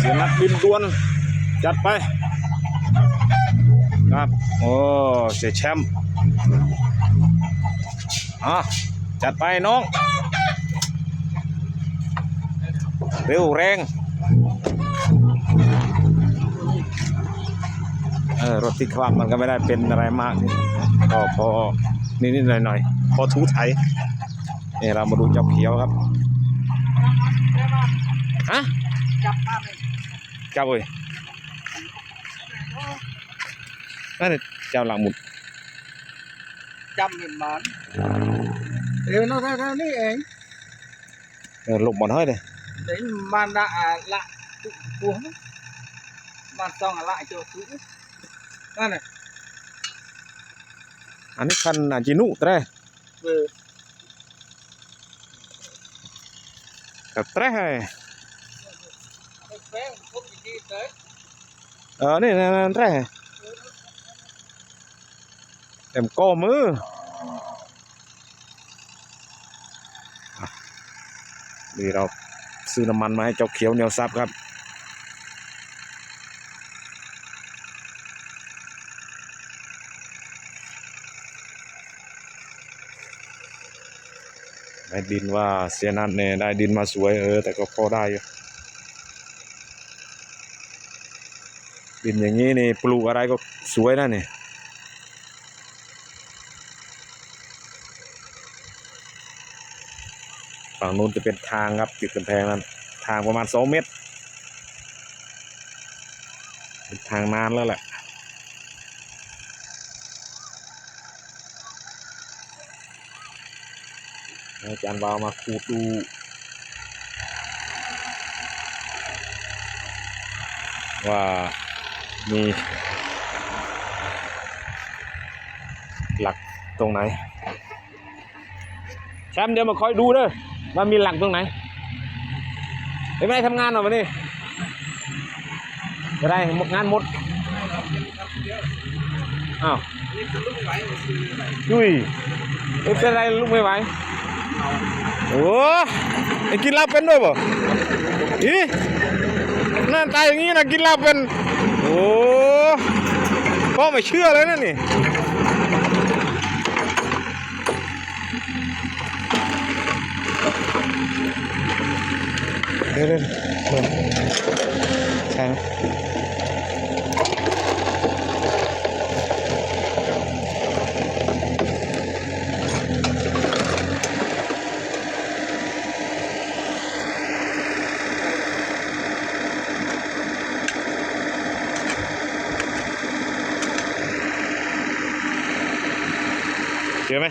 เสียนักบินด่วน จัดไป ครับ โอ้เสียแชมป์อะจัดไปน้อง เร็วแรงเออรถติดความมันก็ไม่ได้เป็นอะไรมากก็พอนิดๆหน่อยๆพอถูไถนี่เรามาดูเจ้าเขียวครับฮะจับมาเลย เจ้าเอ้ยนั่นน่ะเจ้าหลังหมุดจำเห็นมันเร็วเนาะเท่านี้เองเออหลบบอล อันละอะละตุ๊กพวงมันต้อนั่นน่นแตรเออกับแตรไอ้แป้งพวกดีๆเลยเออนี่นั่นแตรเต็มโก้มืออะนี่เราซื้อน้ำมันมาให้เจ้าเขียวเหนียวซับครับได้ดินว่าเสียนัดเนี่ยได้ดินมาสวยเออแต่ก็พอได้อยู่ินอย่างนี้นี่ปลูกอะไรก็สวยนะเนี่ยฝั่งนู้นจะเป็นทางครับติดกำแพงนั้นทางประมาณสองเมตรทางนานแล้วแหละอาจารย์วาวมาขูดดูว่า มีหลักตรงไหน แชมป์เดี๋ยวมาคอยดูเด้อว่ามีหลักตรงไหนเดี๋ยวไม่ได้ทำงานหรอวันนี้จะได้งานหมดอ้าวดุยเอ๊ะเป็นไรลุกไม่ไหวโอ้ไอ้กินเหล้าเป็นด้วยบ่อีหน้าตาอย่างนี้นะกินเหล้าเป็น โอ้พ่อไม่เชื่อเลยนะนี่ เดี๋ยวเดี๋ยวเบิ่งใช่ไหม เยอไหม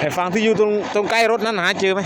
ไอ้ฟังที่อยู่ตรงตรงใกล้รถนั้นหาเจอไหม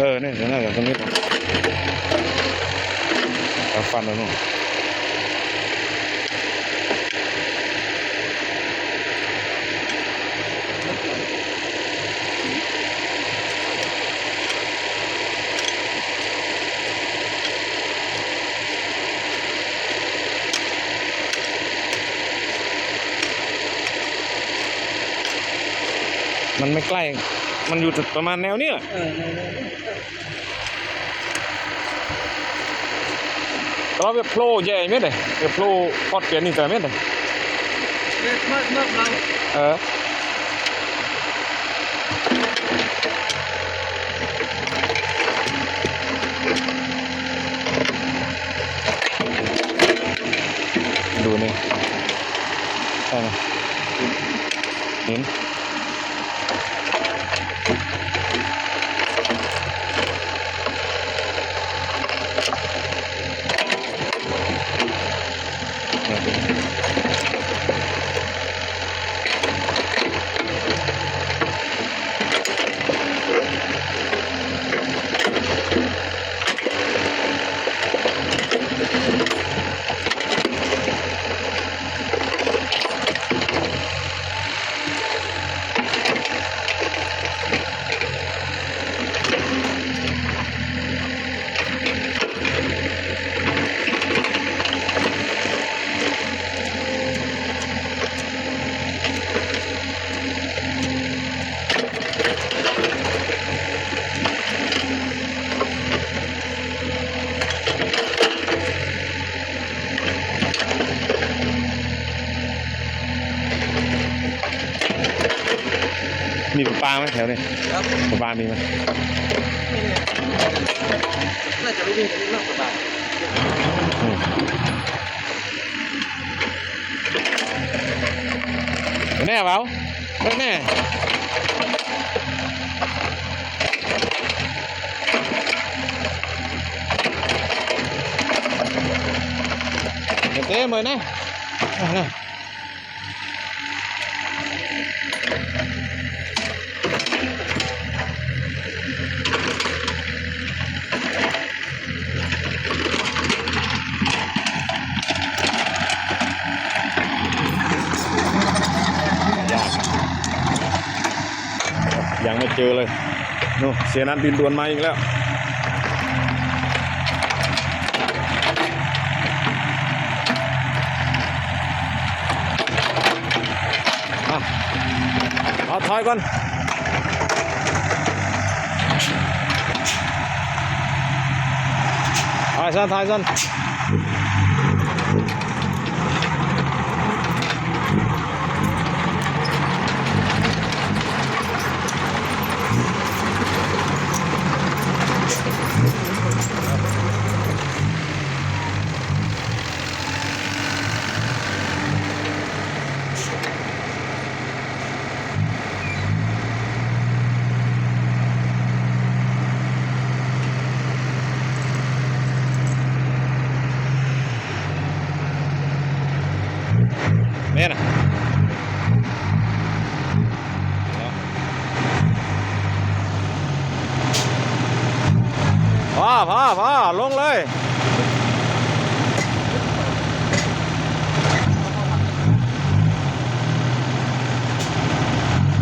เออเนี่ยน่าจะตรงนี้ก่อนเอาฟันแล้วนู่นมันไม่ใกล้ มันอยู่ประมาณแนวเนี้ยเออเราไปโผล่ใหญ่ไหมเด้ไปโผล่พอดเปลี่ยนนี่แต่ไหมเด้เมื่อเมื่อเมื่อเราเออ ลาไหมแถวนี้ครับตกปลามีไหมน่าจะรู้ดีกันมากกว่าบาทอืมแน่เปล่าไม่แน่เดี๋ยวเต้มือแน่เอานะ ยากยังไม่ เจอเลยนู่เสียนันดินดวนมาอีกแล้ว เอาถอยก่อนถอยซะถอยซะเนี่ ยนะพอพอพอลงเลย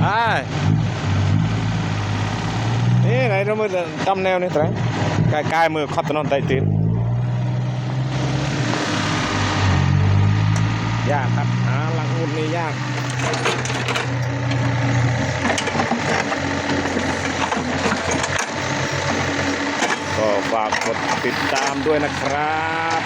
ไอ้นี่ไหนเรามือจำแนวนี่ตรงกายกายมือขัดถนนไต่ตีน ยากครับหาหลังอุดนี่ยากก็ฝากกดติดตามด้วยนะครับ